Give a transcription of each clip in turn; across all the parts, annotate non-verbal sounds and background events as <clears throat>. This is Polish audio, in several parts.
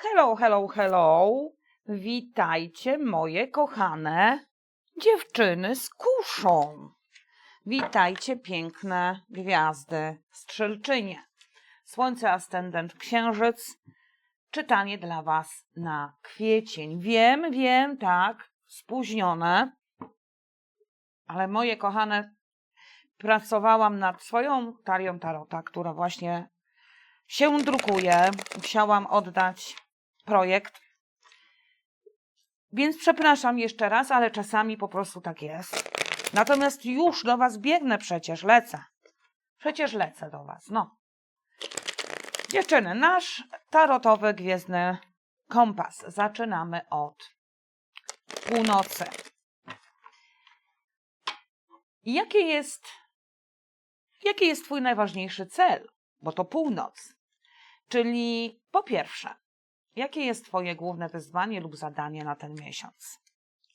Hello, hello, hello. Witajcie, moje kochane dziewczyny z kuszą. Witajcie, piękne gwiazdy strzelczynie. Słońce, ascendent, księżyc. Czytanie dla Was na kwiecień. Wiem, wiem, tak, spóźnione, ale moje kochane, pracowałam nad swoją talią tarota, która właśnie się drukuje. Musiałam oddać projekt. Więc przepraszam jeszcze raz, ale czasami po prostu tak jest. Natomiast już do Was biegnę przecież, lecę. Przecież lecę do Was, no. Dziewczyny, nasz tarotowy gwiezdny kompas. Zaczynamy od północy. Jakie jest, jaki jest Twój najważniejszy cel? Bo to północ. Czyli po pierwsze, jakie jest Twoje główne wyzwanie lub zadanie na ten miesiąc?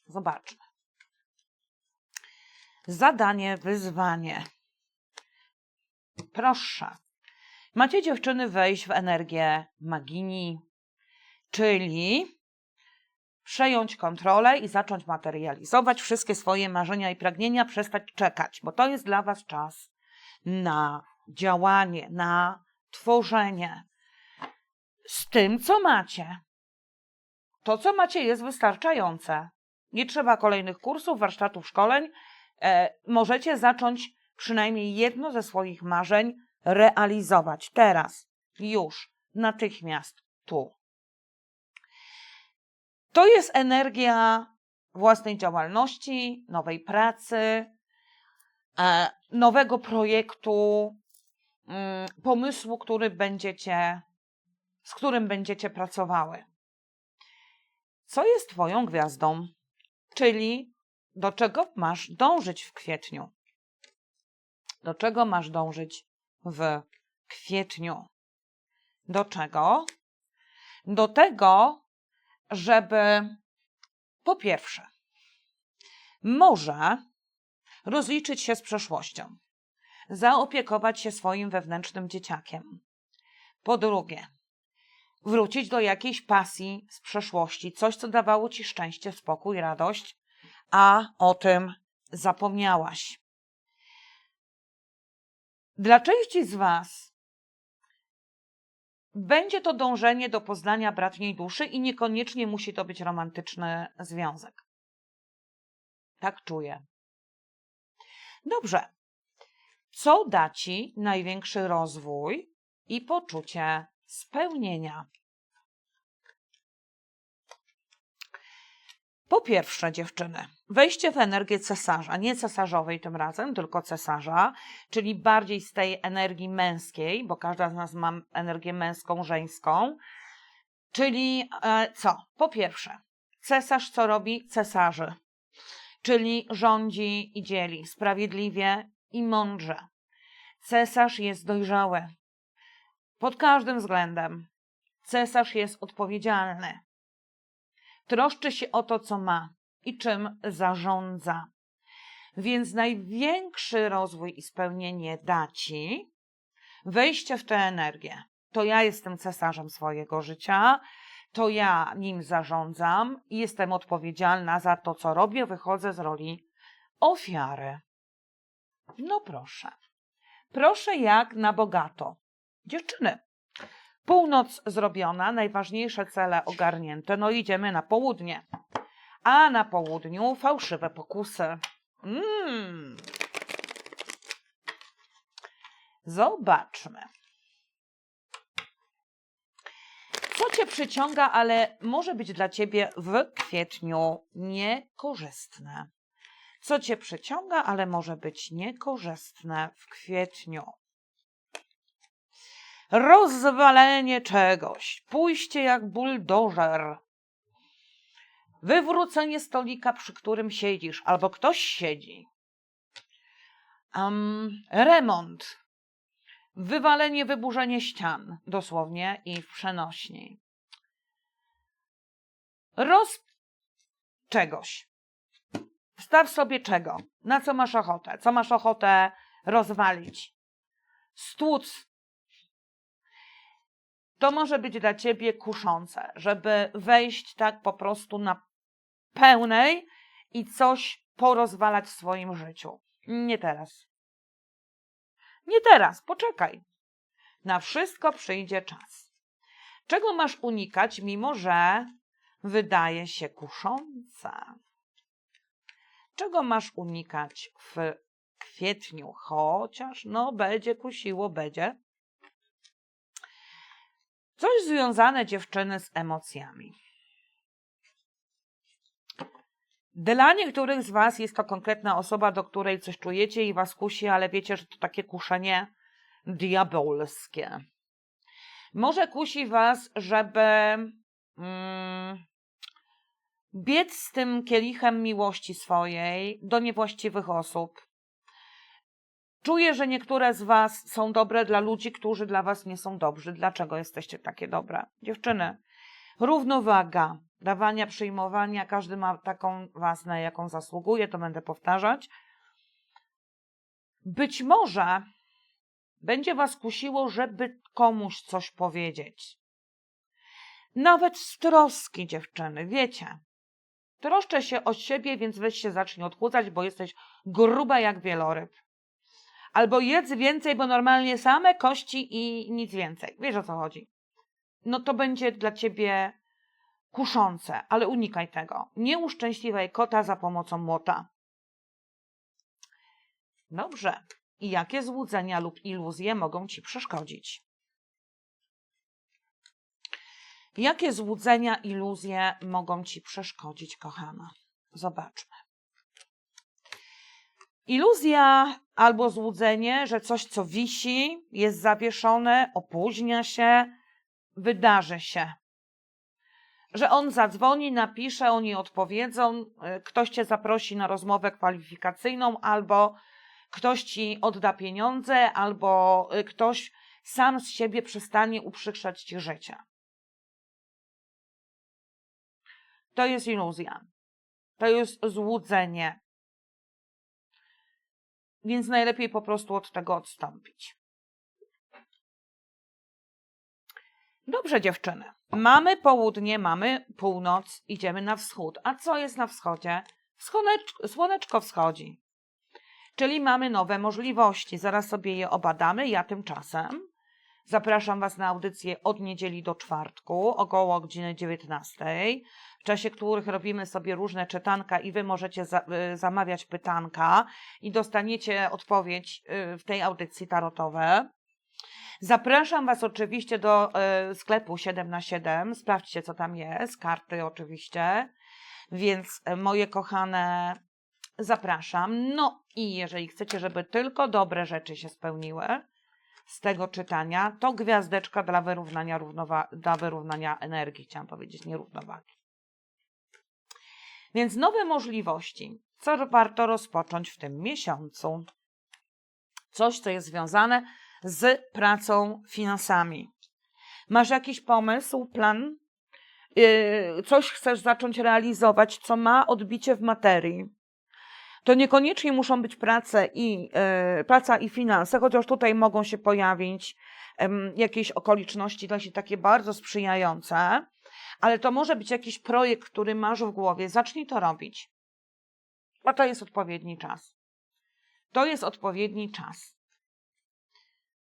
Zobaczmy. Zadanie, wyzwanie. Proszę. Macie dziewczyny wejść w energię magini, czyli przejąć kontrolę i zacząć materializować wszystkie swoje marzenia i pragnienia, przestać czekać, bo to jest dla Was czas na działanie, na tworzenie z tym, co macie. To, co macie, jest wystarczające. Nie trzeba kolejnych kursów, warsztatów, szkoleń. E, możecie zacząć przynajmniej jedno ze swoich marzeń realizować teraz, już, natychmiast, tu. To jest energia własnej działalności, nowej pracy, e, nowego projektu, mm, pomysłu, który będziecie, z którym będziecie pracowały. Co jest Twoją gwiazdą? Czyli do czego masz dążyć w kwietniu? Do czego masz dążyć w kwietniu? Do czego? Do tego, żeby po pierwsze, może rozliczyć się z przeszłością, zaopiekować się swoim wewnętrznym dzieciakiem. Po drugie, wrócić do jakiejś pasji z przeszłości, coś, co dawało ci szczęście, spokój, radość, a o tym zapomniałaś. Dla części z Was będzie to dążenie do poznania bratniej duszy i niekoniecznie musi to być romantyczny związek. Tak czuję. Dobrze. Co da Ci największy rozwój i poczucie spełnienia? Po pierwsze, dziewczyny, wejście w energię cesarza, nie cesarzowej tym razem, tylko cesarza, czyli bardziej z tej energii męskiej, bo każda z nas ma energię męską, żeńską. Czyli e, co? Po pierwsze, cesarz co robi? Cesarzy, czyli rządzi i dzieli sprawiedliwie i mądrze. Cesarz jest dojrzały pod każdym względem. Cesarz jest odpowiedzialny troszczy się o to, co ma i czym zarządza. Więc największy rozwój i spełnienie da ci wejście w tę energię. To ja jestem cesarzem swojego życia, to ja nim zarządzam i jestem odpowiedzialna za to, co robię, wychodzę z roli ofiary. No proszę. Proszę jak na bogato. Dziewczyny, Północ zrobiona, najważniejsze cele ogarnięte, no idziemy na południe. A na południu fałszywe pokusy. Mm. Zobaczmy. Co cię przyciąga, ale może być dla ciebie w kwietniu niekorzystne? Co cię przyciąga, ale może być niekorzystne w kwietniu? Rozwalenie czegoś, pójście jak buldożer, wywrócenie stolika, przy którym siedzisz, albo ktoś siedzi, um, remont, wywalenie, wyburzenie ścian, dosłownie i w przenośni. Roz czegoś. Wstaw sobie czego, na co masz ochotę, co masz ochotę rozwalić. Stłuc to może być dla ciebie kuszące, żeby wejść tak po prostu na pełnej i coś porozwalać w swoim życiu. Nie teraz. Nie teraz, poczekaj. Na wszystko przyjdzie czas. Czego masz unikać, mimo że wydaje się kuszące? Czego masz unikać w kwietniu, chociaż no będzie kusiło, będzie? Coś związane dziewczyny z emocjami. Dla niektórych z Was jest to konkretna osoba, do której coś czujecie i Was kusi, ale wiecie, że to takie kuszenie diabolskie. Może kusi Was, żeby mm, biec z tym kielichem miłości swojej do niewłaściwych osób. Czuję, że niektóre z Was są dobre dla ludzi, którzy dla Was nie są dobrzy. Dlaczego jesteście takie dobre? Dziewczyny, równowaga dawania, przyjmowania, każdy ma taką Was, na jaką zasługuje, to będę powtarzać. Być może będzie Was kusiło, żeby komuś coś powiedzieć. Nawet z troski, dziewczyny, wiecie. Troszczę się o siebie, więc weź się zacznij odchudzać, bo jesteś gruba jak wieloryb. Albo jedz więcej, bo normalnie same kości i nic więcej. Wiesz o co chodzi. No to będzie dla ciebie kuszące, ale unikaj tego. Nie uszczęśliwaj kota za pomocą młota. Dobrze. I jakie złudzenia lub iluzje mogą ci przeszkodzić? Jakie złudzenia, iluzje mogą ci przeszkodzić, kochana? Zobaczmy. Iluzja albo złudzenie, że coś, co wisi, jest zawieszone, opóźnia się, wydarzy się. Że on zadzwoni, napisze, oni odpowiedzą, y, ktoś cię zaprosi na rozmowę kwalifikacyjną, albo ktoś ci odda pieniądze, albo y, ktoś sam z siebie przestanie uprzykrzać ci życie. To jest iluzja. To jest złudzenie. Więc najlepiej po prostu od tego odstąpić. Dobrze, dziewczyny. Mamy południe, mamy północ, idziemy na wschód. A co jest na wschodzie? Słoneczko, słoneczko wschodzi. Czyli mamy nowe możliwości. Zaraz sobie je obadamy. Ja tymczasem zapraszam Was na audycję od niedzieli do czwartku, około godziny 19, w czasie których robimy sobie różne czytanka i Wy możecie za, y, zamawiać pytanka i dostaniecie odpowiedź y, w tej audycji tarotowe. Zapraszam Was oczywiście do y, sklepu 7 na 7 Sprawdźcie, co tam jest. Karty oczywiście. Więc y, moje kochane, zapraszam. No i jeżeli chcecie, żeby tylko dobre rzeczy się spełniły z tego czytania, to gwiazdeczka dla wyrównania, równowa- dla wyrównania energii, chciałam powiedzieć, nie równowagi. Więc nowe możliwości. Co warto rozpocząć w tym miesiącu? Coś, co jest związane z pracą finansami. Masz jakiś pomysł, plan? Yy, coś chcesz zacząć realizować, co ma odbicie w materii. To niekoniecznie muszą być prace i, yy, praca i finanse, chociaż tutaj mogą się pojawić yy, jakieś okoliczności właśnie takie bardzo sprzyjające, ale to może być jakiś projekt, który masz w głowie. Zacznij to robić. A to jest odpowiedni czas. To jest odpowiedni czas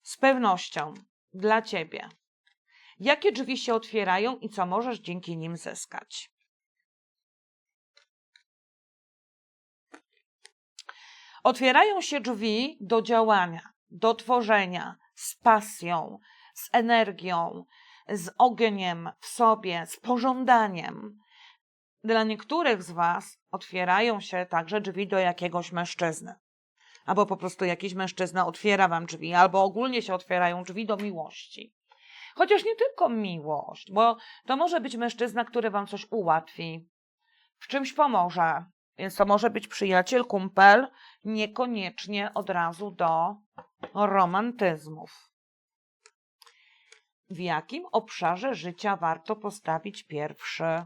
z pewnością dla Ciebie, jakie drzwi się otwierają i co możesz dzięki nim zyskać. Otwierają się drzwi do działania, do tworzenia z pasją, z energią, z ogniem w sobie, z pożądaniem. Dla niektórych z Was otwierają się także drzwi do jakiegoś mężczyzny albo po prostu jakiś mężczyzna otwiera wam drzwi, albo ogólnie się otwierają drzwi do miłości. Chociaż nie tylko miłość, bo to może być mężczyzna, który wam coś ułatwi, w czymś pomoże. Więc to może być przyjaciel, kumpel, niekoniecznie od razu do romantyzmów. W jakim obszarze życia warto postawić pierwszy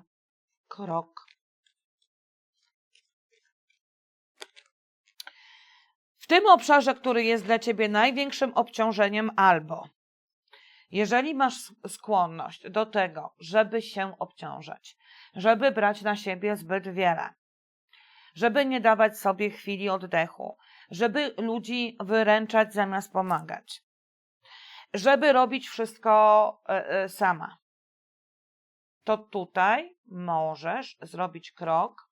krok? W tym obszarze, który jest dla ciebie największym obciążeniem, albo Jeżeli masz skłonność do tego, żeby się obciążać, żeby brać na siebie zbyt wiele, żeby nie dawać sobie chwili oddechu, żeby ludzi wyręczać zamiast pomagać, żeby robić wszystko e, e, sama, to tutaj możesz zrobić krok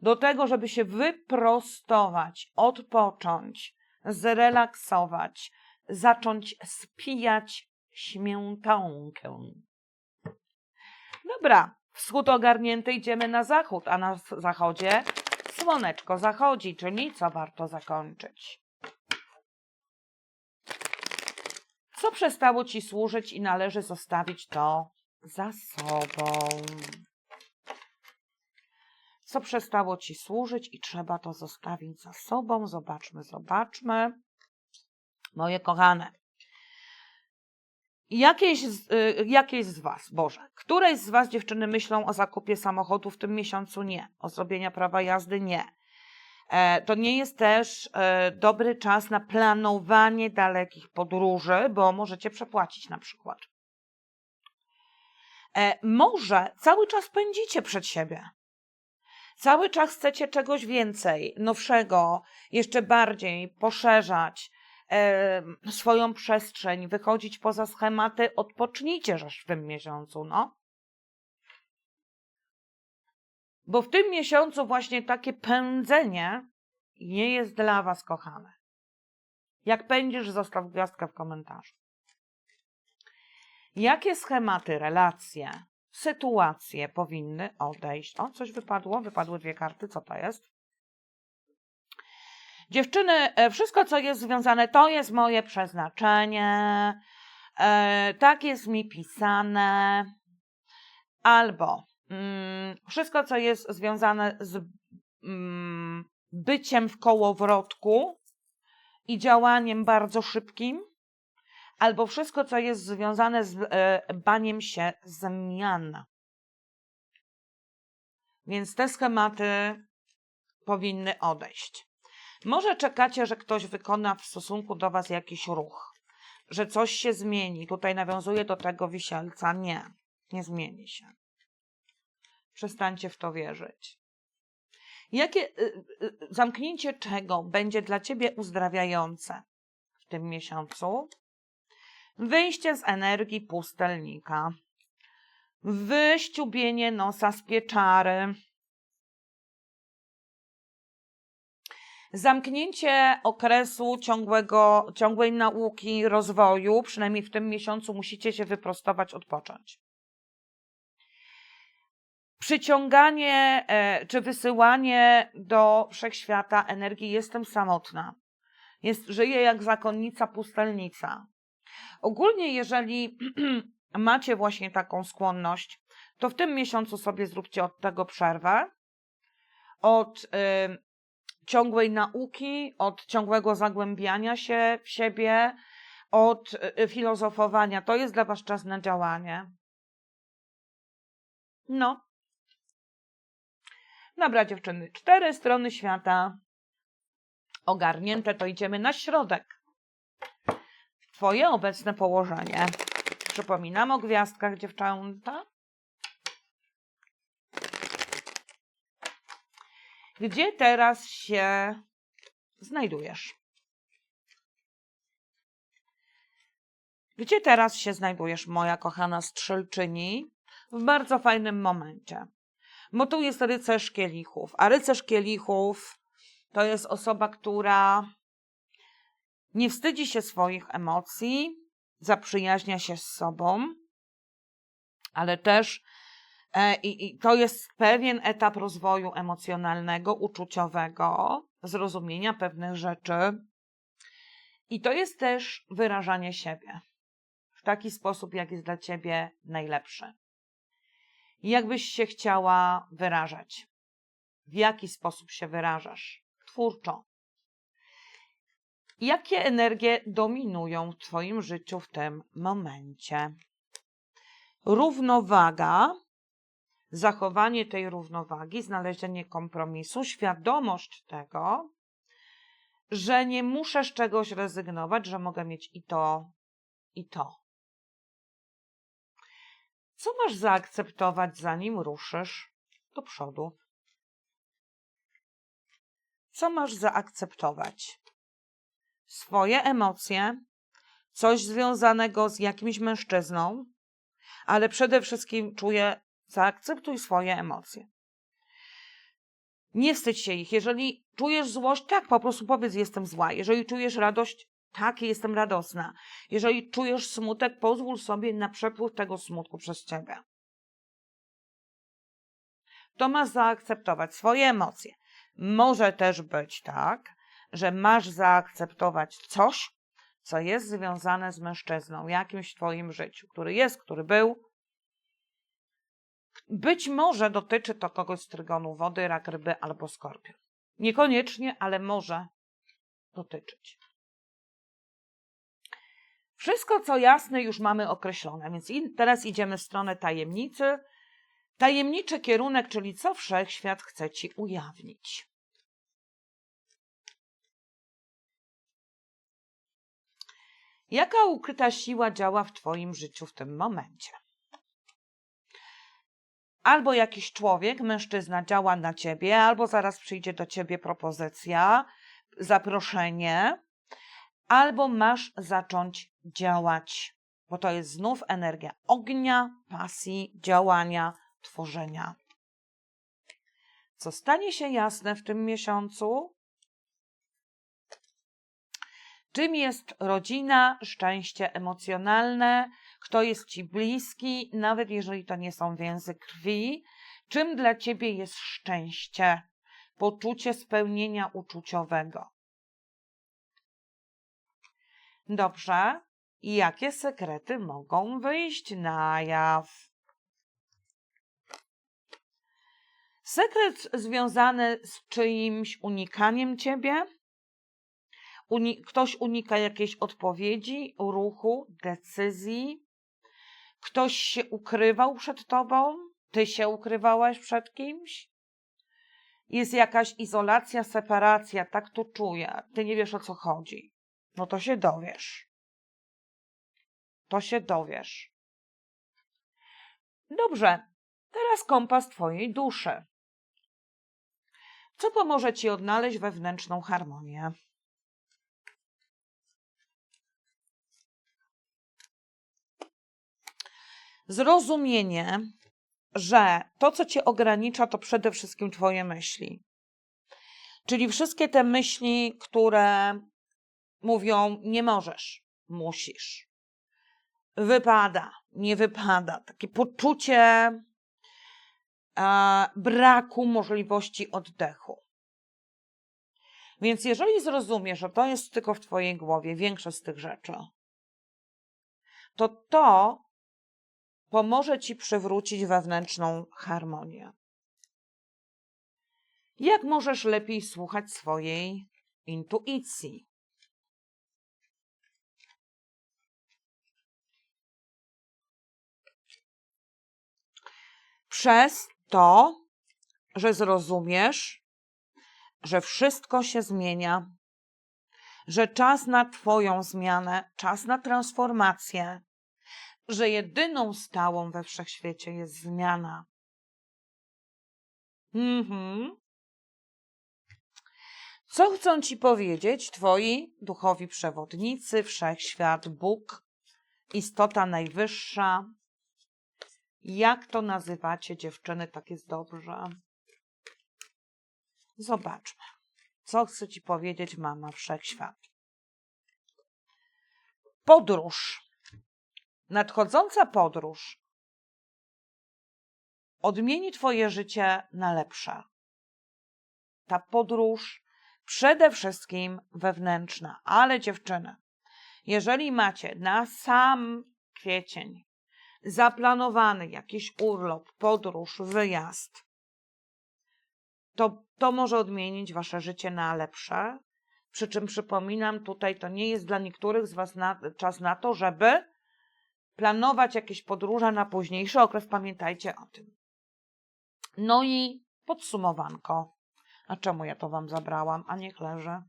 do tego, żeby się wyprostować, odpocząć, zrelaksować, zacząć spijać śmiętankę. Dobra, wschód ogarnięty, idziemy na zachód, a na zachodzie słoneczko zachodzi, czyli co warto zakończyć? Co przestało ci służyć i należy zostawić to za sobą? Co przestało ci służyć i trzeba to zostawić za sobą? Zobaczmy, zobaczmy. Moje kochane. Jakieś z, y, jakieś z Was, Boże, któreś z Was dziewczyny myślą o zakupie samochodu w tym miesiącu? Nie. O zrobienia prawa jazdy? Nie. E, to nie jest też e, dobry czas na planowanie dalekich podróży, bo możecie przepłacić na przykład. E, może cały czas pędzicie przed siebie. Cały czas chcecie czegoś więcej, nowszego, jeszcze bardziej poszerzać swoją przestrzeń, wychodzić poza schematy. Odpocznijcie żeż w tym miesiącu, no. Bo w tym miesiącu właśnie takie pędzenie nie jest dla Was kochane. Jak pędzisz, zostaw gwiazdkę w komentarzu. Jakie schematy, relacje, sytuacje powinny odejść? O, coś wypadło, wypadły dwie karty, co to jest? Dziewczyny, e, wszystko co jest związane, to jest moje przeznaczenie, e, tak jest mi pisane, albo mm, wszystko co jest związane z mm, byciem w kołowrotku i działaniem bardzo szybkim, albo wszystko, co jest związane z e, baniem się zmian. Więc te schematy powinny odejść. Może czekacie, że ktoś wykona w stosunku do Was jakiś ruch, że coś się zmieni. Tutaj nawiązuje do tego wisielca. Nie, nie zmieni się. Przestańcie w to wierzyć. Jakie y, y, zamknięcie czego będzie dla Ciebie uzdrawiające w tym miesiącu? Wyjście z energii pustelnika. Wyściubienie nosa z pieczary. Zamknięcie okresu ciągłego, ciągłej nauki, rozwoju. Przynajmniej w tym miesiącu musicie się wyprostować, odpocząć. Przyciąganie e, czy wysyłanie do wszechświata energii. Jestem samotna. Jest, żyję jak zakonnica pustelnica. Ogólnie, jeżeli <clears throat> macie właśnie taką skłonność, to w tym miesiącu sobie zróbcie od tego przerwę. Od y, ciągłej nauki, od ciągłego zagłębiania się w siebie, od y, filozofowania. To jest dla Was czas na działanie. No. Dobra, dziewczyny. Cztery strony świata ogarnięte, to idziemy na środek. Twoje obecne położenie. Przypominam o gwiazdkach, dziewczęta. Gdzie teraz się znajdujesz? Gdzie teraz się znajdujesz, moja kochana strzelczyni? W bardzo fajnym momencie. Bo tu jest rycerz kielichów, a rycerz kielichów to jest osoba, która nie wstydzi się swoich emocji, zaprzyjaźnia się z sobą, ale też i, i to jest pewien etap rozwoju emocjonalnego, uczuciowego, zrozumienia pewnych rzeczy. I to jest też wyrażanie siebie w taki sposób, jak jest dla ciebie najlepszy. Jakbyś się chciała wyrażać? W jaki sposób się wyrażasz? Twórczo. Jakie energie dominują w Twoim życiu w tym momencie? Równowaga, zachowanie tej równowagi, znalezienie kompromisu, świadomość tego, że nie muszę z czegoś rezygnować, że mogę mieć i to, i to. Co masz zaakceptować, zanim ruszysz do przodu? Co masz zaakceptować? Swoje emocje, coś związanego z jakimś mężczyzną, ale przede wszystkim czuję, zaakceptuj swoje emocje. Nie wstydź się ich. Jeżeli czujesz złość, tak, po prostu powiedz, jestem zła. Jeżeli czujesz radość, tak, jestem radosna. Jeżeli czujesz smutek, pozwól sobie na przepływ tego smutku przez ciebie. To masz zaakceptować swoje emocje. Może też być tak, że masz zaakceptować coś, co jest związane z mężczyzną, jakimś Twoim życiu, który jest, który był. Być może dotyczy to kogoś z trygonu wody, rak ryby albo skorpion. Niekoniecznie, ale może dotyczyć. Wszystko, co jasne, już mamy określone, więc teraz idziemy w stronę tajemnicy. Tajemniczy kierunek, czyli co wszechświat chce ci ujawnić. Jaka ukryta siła działa w Twoim życiu w tym momencie? Albo jakiś człowiek, mężczyzna działa na ciebie, albo zaraz przyjdzie do ciebie propozycja, zaproszenie, albo masz zacząć działać, bo to jest znów energia ognia, pasji, działania, tworzenia. Co stanie się jasne w tym miesiącu? Czym jest rodzina, szczęście emocjonalne, kto jest ci bliski, nawet jeżeli to nie są więzy krwi, czym dla ciebie jest szczęście, poczucie spełnienia uczuciowego. Dobrze, i jakie sekrety mogą wyjść na jaw? Sekret związany z czyimś unikaniem ciebie, uni ktoś unika jakiejś odpowiedzi, ruchu, decyzji, ktoś się ukrywał przed tobą, ty się ukrywałaś przed kimś. Jest jakaś izolacja, separacja, tak to czuję, ty nie wiesz o co chodzi. No to się dowiesz. To się dowiesz. Dobrze, teraz kompas twojej duszy. Co pomoże ci odnaleźć wewnętrzną harmonię? Zrozumienie, że to, co cię ogranicza, to przede wszystkim twoje myśli. Czyli wszystkie te myśli, które mówią: nie możesz, musisz, wypada, nie wypada, takie poczucie e, braku możliwości oddechu. Więc jeżeli zrozumiesz, że to jest tylko w Twojej głowie, większość z tych rzeczy, to to pomoże Ci przywrócić wewnętrzną harmonię. Jak możesz lepiej słuchać swojej intuicji? Przez to, że zrozumiesz, że wszystko się zmienia, że czas na Twoją zmianę, czas na transformację, że jedyną stałą we wszechświecie jest zmiana. Mhm. Co chcą ci powiedzieć twoi duchowi przewodnicy, wszechświat, Bóg, istota najwyższa? Jak to nazywacie, dziewczyny? Tak jest dobrze. Zobaczmy. Co chce ci powiedzieć mama wszechświat? Podróż nadchodząca podróż odmieni Twoje życie na lepsze. Ta podróż przede wszystkim wewnętrzna, ale dziewczyny, jeżeli macie na sam kwiecień zaplanowany jakiś urlop, podróż, wyjazd, to to może odmienić Wasze życie na lepsze. Przy czym przypominam, tutaj to nie jest dla niektórych z Was na, czas na to, żeby planować jakieś podróże na późniejszy okres, pamiętajcie o tym. No i podsumowanko. A czemu ja to Wam zabrałam, a niech leży?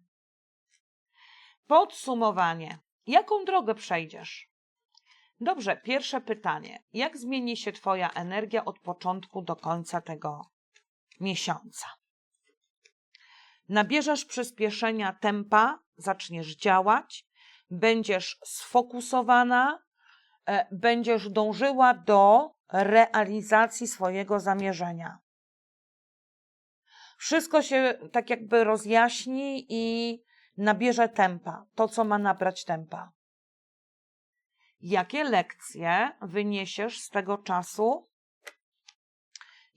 Podsumowanie. Jaką drogę przejdziesz? Dobrze, pierwsze pytanie. Jak zmieni się Twoja energia od początku do końca tego miesiąca? Nabierzesz przyspieszenia tempa, zaczniesz działać, będziesz sfokusowana, będziesz dążyła do realizacji swojego zamierzenia. Wszystko się tak jakby rozjaśni i nabierze tempa, to co ma nabrać tempa. Jakie lekcje wyniesiesz z tego czasu?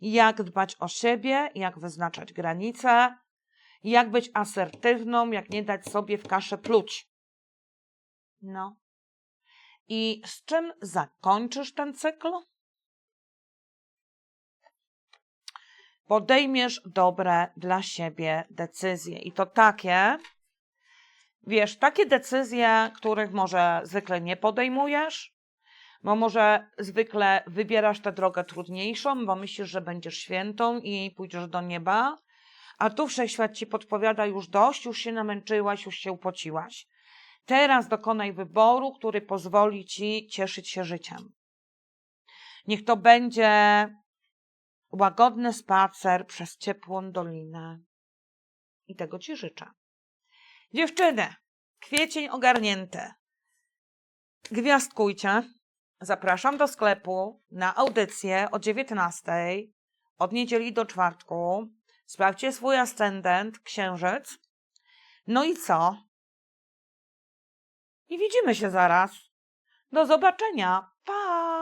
Jak dbać o siebie, jak wyznaczać granice, jak być asertywną, jak nie dać sobie w kaszę pluć. No. I z czym zakończysz ten cykl? Podejmiesz dobre dla siebie decyzje. I to takie, wiesz, takie decyzje, których może zwykle nie podejmujesz, bo może zwykle wybierasz tę drogę trudniejszą, bo myślisz, że będziesz świętą i pójdziesz do nieba, a tu wszechświat ci podpowiada już dość, już się namęczyłaś, już się upociłaś. Teraz dokonaj wyboru, który pozwoli ci cieszyć się życiem. Niech to będzie łagodny spacer przez ciepłą dolinę. I tego ci życzę. Dziewczyny, kwiecień ogarnięty. Gwiazdkujcie. Zapraszam do sklepu na audycję o 19 od niedzieli do czwartku. Sprawdźcie swój ascendent, księżyc. No i co? I widzimy się zaraz. Do zobaczenia. Pa!